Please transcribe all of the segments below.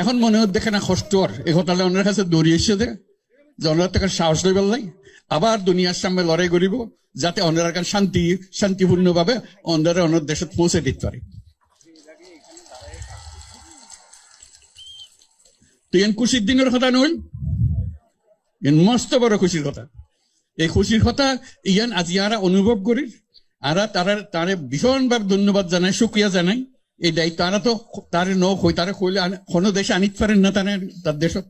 এখন মনে হচ্ছে দেখে না কষ্ট আর। এই হতালে ওনার কাছে দৌড়িয়েছে দে। যে ওনার থেকে সাহস লইবার লাই আবার দুনিয়ার সামনে লড়াই করিব, যাতে ওনারা শান্তি শান্তিপূর্ণ ভাবে ওনারা অন্য দেশত পৌঁছে দিতে পারে। তো এন খুশির দিনের কথা নই এন মস্ত বড় খুশির কথা। এই খুশির কথা ইয়ান আজি আরা অনুভব করি আরা তারা তারে ভীষণভাবে ধন্যবাদ জানাই সুক্রিয়া জানাই। এই দায়িত্ব আরা তো তারে ন হই, তারে কইলে আন- কোনো দেশে আনিতে পারেন না তারা, তার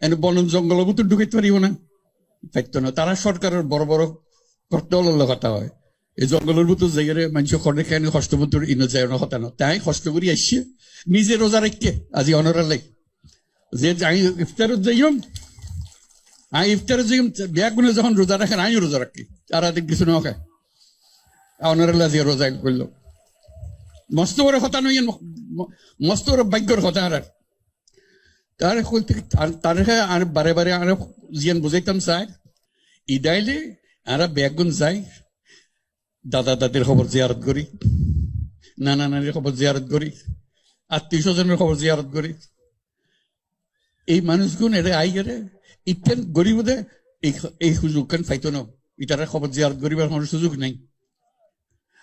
এন বন জঙ্গল তো ঢুকাইতে পারিব না। পাইতো না। তারা সরকারের বড় বড় কর্তল কথা হয়। এই জঙ্গলের ভিতর জায়গায় মানুষ করে কেন কষ্ট মতো ইনো যায় না কথা না। তাই কষ্ট করি আসছে নিজে রোজা রেখে আজি অনরার লাগে যে আমি ইফতারত যাইম আমি ইফতারত যাইম ব্যাগুনে যখন রোজা রাখেন আমি রোজা রাখি আর কিছু না অনারেলা যে রোজা করল মস্ত বড় কথা নই মস্ত বড় ভাগ্যর কথা আর। তার কইতে তার আর বারে বারে আর জিয়ান বুঝাইতাম চাই ইদাইলে আর ব্যাগুন যাই দাদা দাদির খবর জিয়ারত করি, নানা নানির খবর জিয়ারত করি, আত্মীয় স্বজনের খবর জিয়ারত করি। এই মানুষগুন এরে আই গেলে ইতেন গরিবদে এই এই সুযোগ কেন পাইতো না। ইটারা খবর জিয়ারত করিবার কোনো সুযোগ নাই।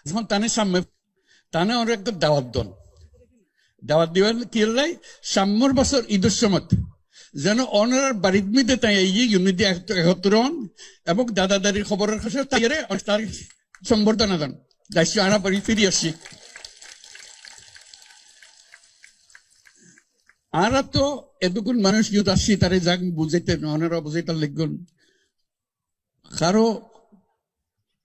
যখন তানে সামনে তানে ওর একটা দাওয়াত দন দাওয়াত দিবার কি লাই? সাম্যর বছর ঈদের সময় যেন অনার বাড়ির মধ্যে তাই এই ইউনিটি একত্র হন এবং দাদা দাদির খবরের কাছে তাইরে তার সম্বর্ধনা দেন। দায়িত্ব আনা বাড়ি ফিরে আসছি আরা তো এতক্ষণ মানুষ ইউত আসছি তারে যাক বুঝাইতে অনেরা বুঝাইতে লিখগুন কারও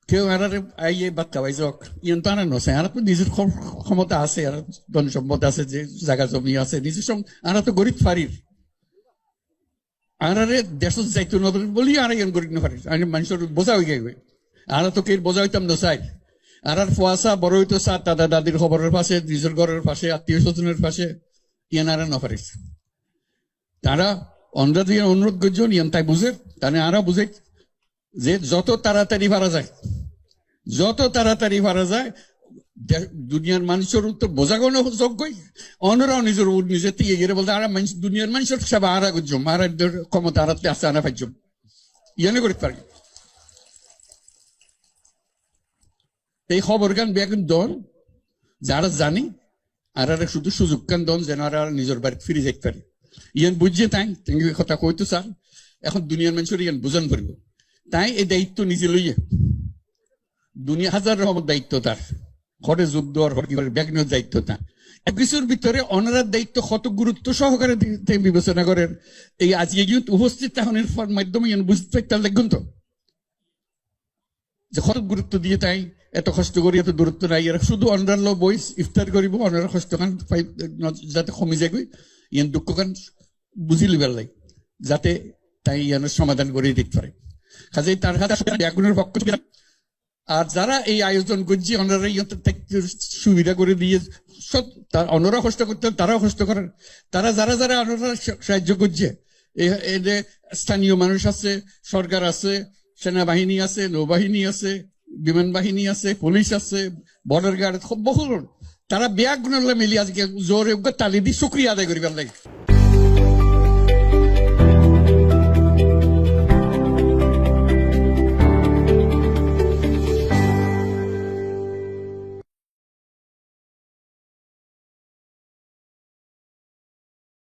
কেউ আরারে আইয়ে বাচ্চা পাই যাক ইয়ন তো আনা নছে। আরা নিজের ক্ষম- ক্ষমতা আছে, আর ধন সম্পদ আছে, যে জায়গা জমি আছে, নিজের সঙ্গ আরা তো গরিব ফারির আরারে দেশত যাইতো না বলি আর ইয়ন গরিব না ফারির মানুষের বোঝা হয়ে গেবে আরা তো কে বোঝা হইতাম না চাই আর আর ফুয়াশা বড় হইতো চা, দাদা দাদির খবরের পাশে নিজের ঘরের পাশে, আত্মীয় স্বজনের পাশে, ইয়ান আর না পারিস তারা অন্ধ্র দিয়ে অনুরোধ করছেন ইয়ান তাই বুঝে তাহলে আরও বুঝে যে যত তাড়াতাড়ি ভাড়া যায়। যত তাড়াতাড়ি ভাড়া যায় দুনিয়ার মানুষের তো বোঝা কোনো যোগ্যই। অন্যরাও নিজের উপর নিজে থেকে গিয়ে বলতে, আর মানুষ দুনিয়ার মানুষের সব আরা করছম আর ক্ষমতা আরাতে আসতে আনা পাইছম ইয়ানে করতে পারি এই খবর গান বেগুন দন যারা জানি, আর আর শুধু সুযোগ কান দন যেন আর নিজের বাড়ি ফিরে যাইতে পারে। ইয়ান বুঝছে তাই তুমি কথা কইতো স্যার। এখন দুনিয়ার মানুষের ইয়ান বুঝান পারব তাই এই দায়িত্ব নিজে লইয়ে দুনিয়া হাজার রকমের দায়িত্ব তার। ঘরে কি করে ব্যাগনের দায়িত্ব তা এক কিছুর ভিতরে অনারার দায়িত্ব কত গুরুত্ব সহকারে বিবেচনা করেন। এই আজকে ইউথ উপস্থিত তাহনের মাধ্যমে বুঝতে পারতে দেখুন তো। যে কত গুরুত্ব দিয়ে তাই এত কষ্ট করি এত দূরত্ব নাই। এরা শুধু অন্যান্য বইস ইফতার করিব অন্যান্য কষ্ট খান যাতে কমি যায় ইয়ান দুঃখ খান, বুঝি লিবার লাই, যাতে তাই ইয়ানের সমাধান করে দিতে পারে। কাজে তার হাতে পক্ষ আর যারা এই আয়োজন করছে, ওনারা সুবিধা করে দিয়ে তার অন্যরা কষ্ট করতেন তারাও কষ্ট করেন তারা যারা যারা অন্যরা সাহায্য করছে স্থানীয় মানুষ আছে, সরকার আছে, সেনাবাহিনী আছে, নৌবাহিনী আছে, বিমান বাহিনী আছে, পুলিশ আছে, বর্ডার গার্ড বহু তারা ব্যাগ মিলি আজকে জোরে তালি দিয়ে শুক্রিয়া আদায় করিবার লাগে